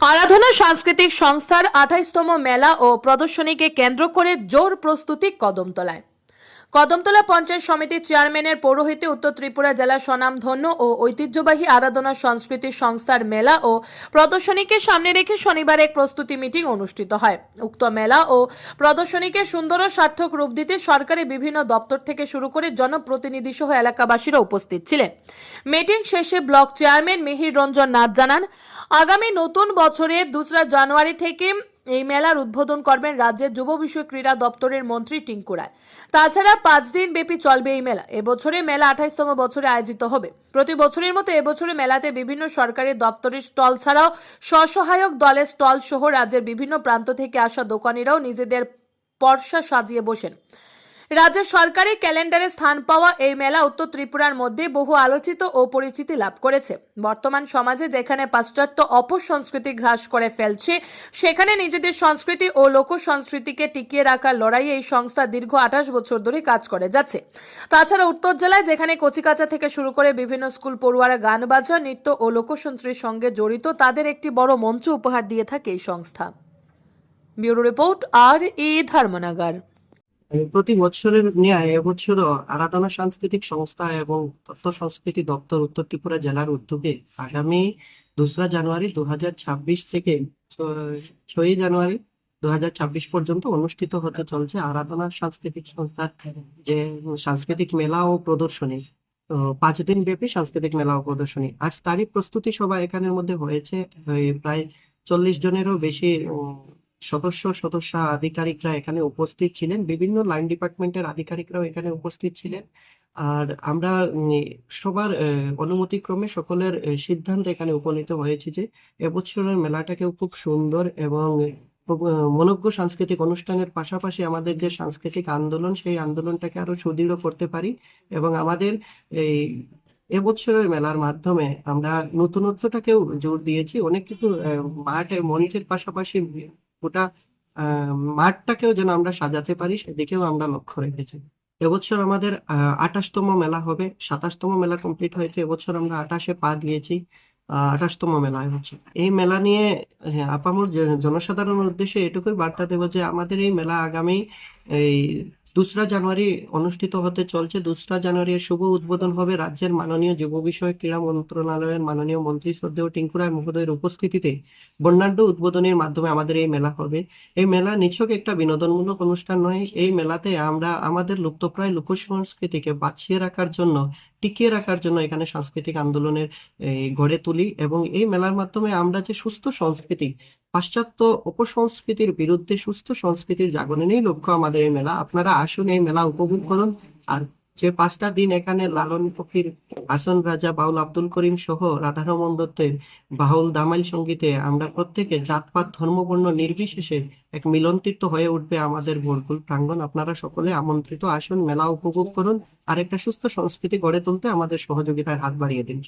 আরাধনা সাংস্কৃতিক সংস্থার আঠাইশতম মেলা ও প্রদর্শনীকে কেন্দ্র করে জোর প্রস্তুতি কদমতলায়। কদমতলা পঞ্চায়েত সমিতির চেয়ারম্যানের পৌরোহিত্যে উত্তর ত্রিপুরা জেলার স্বনামধন্য ও ঐতিহ্যবাহী আরাধনা সংস্কৃতি সংস্থার মেলা ও প্রদর্শনীকে সামনে রেখে শনিবার এক প্রস্তুতি মিটিং অনুষ্ঠিত হয়। উক্ত মেলা ও প্রদর্শনীকে সুন্দর ও সার্থক রূপ দিতে সরকারি বিভিন্ন দপ্তর থেকে শুরু করে জনপ্রতিনিধি সহ এলাকাবাসীরা উপস্থিত ছিলেন। মিটিং শেষে ব্লক চেয়ারম্যান মিহির রঞ্জন নাথ জানান, আগামী নতুন বছরে দোসরা জানুয়ারি থেকে এই মেলার উদ্বোধন করবেন রাজ্যের যুব বিষয় ক্রীড়া দপ্তরের মন্ত্রী টিঙ্কু রায়। তাছাড়া পাঁচ দিন ব্যাপী চলবে এই মেলা। এবছরে মেলা আঠাইশতম বছরে আয়োজিত হবে। প্রতি বছরের মতো এবছরে মেলাতে বিভিন্ন সরকারি দপ্তরের স্টল ছাড়াও স্বসহায়ক দলের স্টল সহ রাজ্যের বিভিন্ন প্রান্ত থেকে আসা দোকানিরাও নিজেদের পর্সা সাজিয়ে বসেন। রাজ্যের সরকারি ক্যালেন্ডারে স্থান পাওয়া এই মেলা উত্তর ত্রিপুরার মধ্যে বহু আলোচিত ও পরিচিতি লাভ করেছে। বর্তমান সমাজে যেখানে পাশ্চাত্য অপসংস্কৃতি গ্রাস করে ফেলছে, সেখানে নিজেদের সংস্কৃতি ও লোক সংস্কৃতিকে টিকিয়ে রাখার লড়াইয়ে এই সংস্থা দীর্ঘ আঠাশ বছর ধরে কাজ করে যাচ্ছে। তাছাড়া উত্তর জেলায় যেখানে কচিকাচা থেকে শুরু করে বিভিন্ন স্কুল পড়ুয়ারা গান বাজা নৃত্য ও লোকসংস্কৃতির সঙ্গে জড়িত, তাদের একটি বড় মঞ্চ উপহার দিয়ে থাকে এই সংস্থা। ব্যুরো রিপোর্ট, আর ই ধর্মনগর। প্রতি বছরের ন্যায় এবছরও আরাধনা সাংস্কৃতিক সংস্থা এবং তথ্য সংস্কৃতি দপ্তর উত্তর ত্রিপুরা জেলার উদ্যোগে আগামী দোসরা জানুয়ারি দু হাজার ছাব্বিশ থেকে ছয়ই জানুয়ারি দু হাজার ছাব্বিশ পর্যন্ত অনুষ্ঠিত হতে চলছে আরাধনা সাংস্কৃতিক সংস্থার যে সাংস্কৃতিক মেলা ও প্রদর্শনী। পাঁচ দিন ব্যাপী সাংস্কৃতিক মেলা ও প্রদর্শনী। আজ তারই প্রস্তুতি সভা এখানের মধ্যে হয়েছে। প্রায় চল্লিশ জনেরও বেশি সদস্য সদস্য আধিকারিকরা এখানে উপস্থিত ছিলেন। বিভিন্ন লাইন ডিপার্টমেন্টের আধিকারিকরাও এখানে উপস্থিত ছিলেন। আর আমরা সবার অনুমতিক্রমে সকলের সিদ্ধান্ত এখানে উপনীত হয়েছে যে, এবছরের মেলাটাকেও খুব সুন্দর এবং মনোজ্ঞ সাংস্কৃতিক অনুষ্ঠানের পাশাপাশি আমাদের যে সাংস্কৃতিক আন্দোলন, সেই আন্দোলনটাকে আরও সুদৃঢ় করতে পারি এবং আমাদের এই এবছরের মেলার মাধ্যমে আমরা নতুনত্বটাকেও জোর দিয়েছি। অনেক কিছু মাঠে মঞ্চের পাশাপাশি গোটা মাঠটাকেও যেন আমরা সাজাতে পারি সেদিকেও আমরা লক্ষ্য রেখেছি। এবছর আমাদের আঠাশতম মেলা হবে সাতাশতম মেলা কমপ্লিট হয়েছে এবছর আমরা আঠাশে পা দিয়েছি আঠাশতম মেলায় হচ্ছে। এই মেলা নিয়ে হ্যাঁ, আপামর জনসাধারণের উদ্দেশ্যে এটুকুই বার্তা দেব যে আমাদের এই মেলা আগামী এই দোসরা জানুয়ারি অনুষ্ঠিত হতে চলছে। দোসরা জানুয়ারি এর শুভ উদ্বোধন হবে রাজ্যের মাননীয় যুব বিষয়ক ক্রীড়া মন্ত্রণালয়ের মাননীয় মন্ত্রী শ্রদ্ধেয় টিঙ্কু রায় মহোদয়ের উপস্থিতিতে বর্ণাঢ্য উদ্বোধনের মাধ্যমে আমাদের এই মেলা হবে। এই মেলা নিছক একটা বিনোদনমূলক অনুষ্ঠান নয়। এই মেলাতে আমরা, আমাদের লুপ্তপ্রায় লোক সংস্কৃতিকে বাঁচিয়ে রাখার জন্য, টিকিয়ে রাখার জন্য এখানে সাংস্কৃতিক আন্দোলনের গড়ে তুলি এবং এই মেলার মাধ্যমে আমরা যে সুস্থ সংস্কৃতি পাশ্চাত্য অপসংস্কৃতির বিরুদ্ধে সুস্থ সংস্কৃতির জাগরণেই লক্ষ্য আমাদের এই মেলা। আপনারা আসুন এই মেলা উপভোগ করুন। আর যে পাঁচটা দিন এখানে লালন ফকির, হাসন রাজা, বাউল আব্দুল করিম সহ রাধারমন দত্তের বাউল দামাইল সঙ্গীতে আমরা প্রত্যেকে জাতপাত, ধর্মবর্ণ নির্বিশেষে এক মিলনতীর্থ হয়ে উঠবে আমাদের বরগুল প্রাঙ্গণ। আপনারা সকলে আমন্ত্রিত আসুন, মেলা উপভোগ করুন। আর একটা সুস্থ সংস্কৃতি গড়ে তুলতে আমাদের সহযোগিতার হাত বাড়িয়ে দিন।